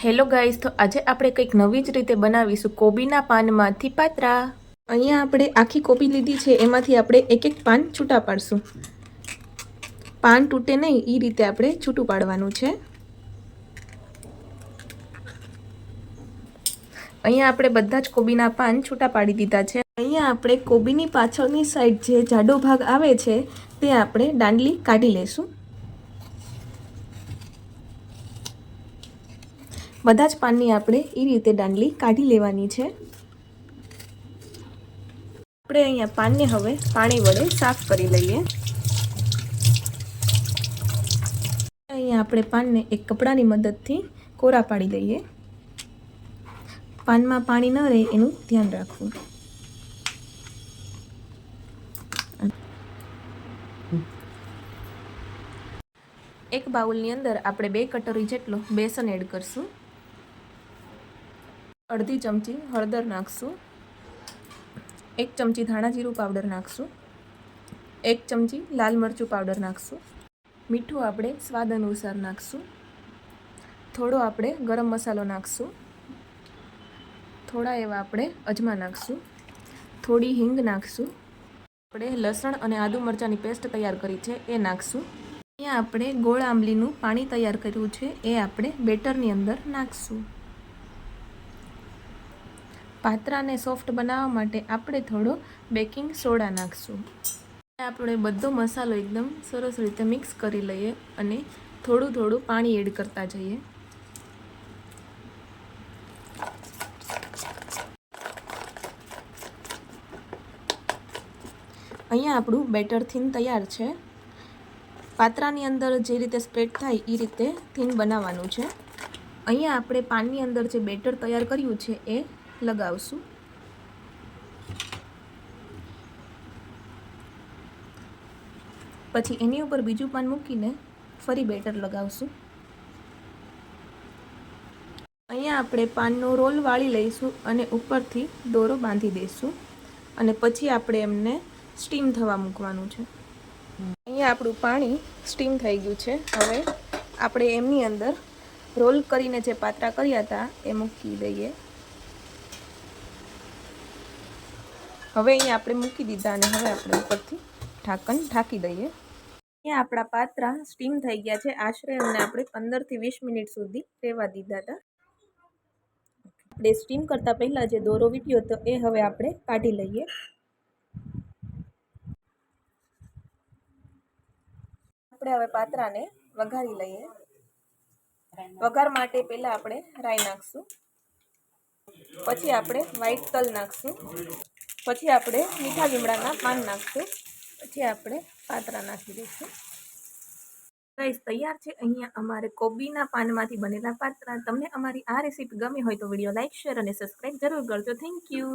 Hello guys, તો આજે આપણે કંઈક નવી જ રીતે બનાવીશું કોબીના પાનમાંથી પાત્રા. અહીંયા આપણે આખી કોબી લીધી છે, એમાંથી આપણે એક એક પાન છૂટા પાડશું. પાન તૂટે નહીં એ રીતે આપણે છૂટું પાડવાનું છે. અહીંયા આપણે બધા જ કોબીના પાન છૂટા પાડી દીધા છે. અહીંયા આપણે કોબીની પાછળની સાઈડ જે જાડો ભાગ આવે છે, તે આપણે દાંડલી કાઢી લેશું. બધા જ પાનની આપણે એ રીતે દાંડલી કાઢી લેવાની છે. આપણે અહીંયા પાનને હવે પાણી વડે સાફ કરી લઈએ. અહીંયા આપણે પાનને એક કપડાની મદદથી કોરા પાડી લઈએ. પાનમાં પાણી ન રહે એનું ધ્યાન રાખવું. એક બાઉલની અંદર આપણે બે કટોરી જેટલો બેસન એડ કરશું. અડધી ચમચી હળદર નાખશું. એક ચમચી ધાણા જીરું પાવડર નાખશું. એક ચમચી લાલ મરચું પાવડર નાખશું. મીઠું આપણે સ્વાદ અનુસાર નાખશું. થોડો આપણે ગરમ મસાલો નાખશું. થોડા એવા આપણે અજમા નાખશું. થોડી હિંગ નાખશું. આપણે લસણ અને આદુ મરચાંની પેસ્ટ તૈયાર કરી છે, એ નાખશું. અહીંયા આપણે ગોળ આંબલીનું પાણી તૈયાર કર્યું છે, એ આપણે બેટરની અંદર નાખશું. પાત્રાને સોફ્ટ બનાવવા માટે આપણે થોડો બેકિંગ સોડા નાખશું. આપણે બધો મસાલો એકદમ સરસ રીતે મિક્સ કરી લઈએ અને થોડું થોડું પાણી એડ કરતા જઈએ. અહીંયા આપણું બેટર થીન તૈયાર છે. પાત્રાની અંદર જે રીતે સ્પ્રેડ થાય એ રીતે થીન બનાવવાનું છે. અહીંયા આપણે પાનની અંદર જે બેટર તૈયાર કર્યું છે એ લગાવશું. પછી એની ઉપર બીજું પાન મૂકીને ફરી બેટર લગાવશું. અહીંયા આપણે પાનનો રોલ વાળી લઈશું અને ઉપરથી દોરો બાંધી દઈશું. અને પછી આપણે એમને સ્ટીમ થવા મૂકવાનું છે. અહીંયા આપણું પાણી સ્ટીમ થઈ ગયું છે. હવે આપણે એમની અંદર રોલ કરીને જે પાત્રા કર્યા હતા એ મૂકી દઈએ. હવે અહીંયા આપણે મૂકી દીધા અને હવે આપણે ઉપરથી ઢાંકણ ઢાંકી દઈએ. અહીંયા આપણા પાત્રા સ્ટીમ થઈ ગયા છે. આશરે એમને આપણે પંદરથી વીસ મિનિટ સુધી રહેવા દીધા હતા. આપણે સ્ટીમ કરતાં પહેલાં જે દોરો વીટ્યો હતો એ હવે આપણે કાઢી લઈએ. આપણે હવે પાત્રાને વઘારી લઈએ. વઘાર માટે પહેલાં આપણે રાઈ નાખશું. પછી આપણે વ્હાઈટ તલ નાખશું. પછી આપણે મીઠા લીમડાના પાન નાખશું. પછી આપણે પાતરા નાખી દઈશું. રાઈસ તૈયાર છે. અહીંયા અમારે કોબીના પાનમાંથી બનેલા પાત્રા તમને અમારી આ રેસીપી ગમી હોય તો વીડિયો લાઇક શેર અને સબસ્ક્રાઈબ જરૂર કરજો. Thank you